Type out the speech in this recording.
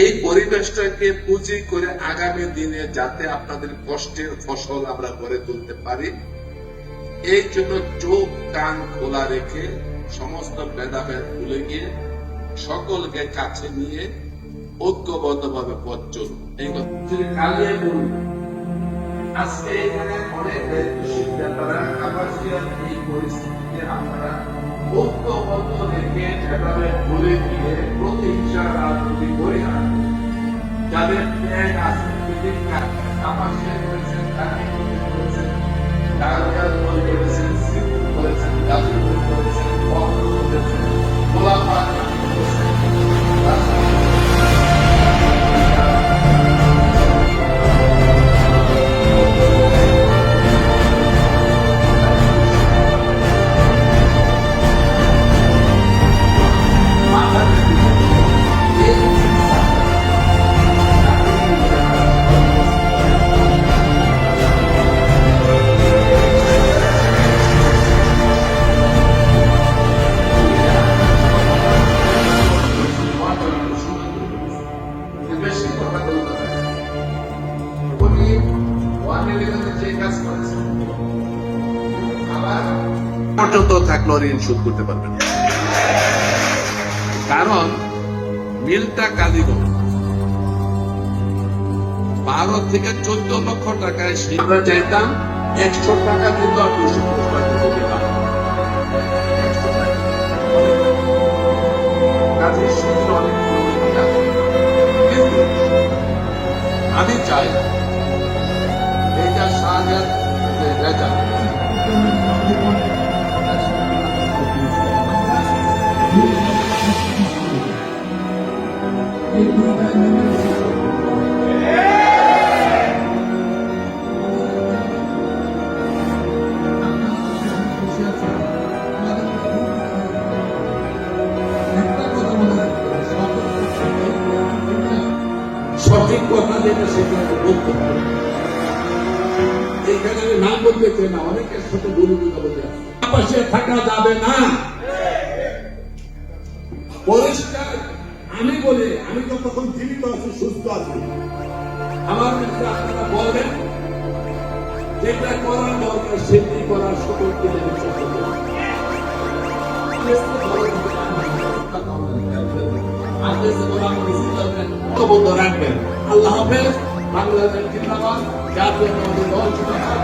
এই পরিবেশটাকে পুঁজি করে আগামী দিনে যাতে আপনাদের কষ্টের ফসল আমরা গড়ে তুলতে পারি, এই জন্য চোখ, কান খোলা রেখে সমস্ত ভেদাভেদ ভুলে গিয়ে সকলকে কাছে নিয়ে ঐক্যবদ্ধ ভাবে পথ চলুন। এই কথা। আজকে এখানে অনেক দায়িত্বশীল কাপাসিয়ার এই পরিস্থিতিতে আপনারা ঐক্যবদ্ধ রেখে ভেদাভেদ ভুলে গিয়ে প্রতিহিংসা রাজনীতি করে না যাদের পর্যন্ত থাকলেও ঋণ শোধ করতে পারবেন কারণ, মিলটা কালীগঞ্জ বারো থেকে চোদ্দ লক্ষ টাকায় আমরা চাইতাম একশো টাকা দিত আর দুশো টাকা এটা শাহজাহান রেজাল্ট সঠিক কথা যেটা সেটা আমি বলতে পারি এখানে নাম বলতে চাই না অনেকের সাথে গরু বলতে পাশে থাকা যাবে না পরিষ্কার আমি বলি আমি তো তখন জীবিত আছি সুস্থ আছি আমার ক্ষেত্রে আপনারা বলবেন যেটা করার দরকার সেটি করার সকলকে আল্লাহ হাফেজ বাংলাদেশ জিন্দাবাদ জাতীয় দল জিন্দাবাদ।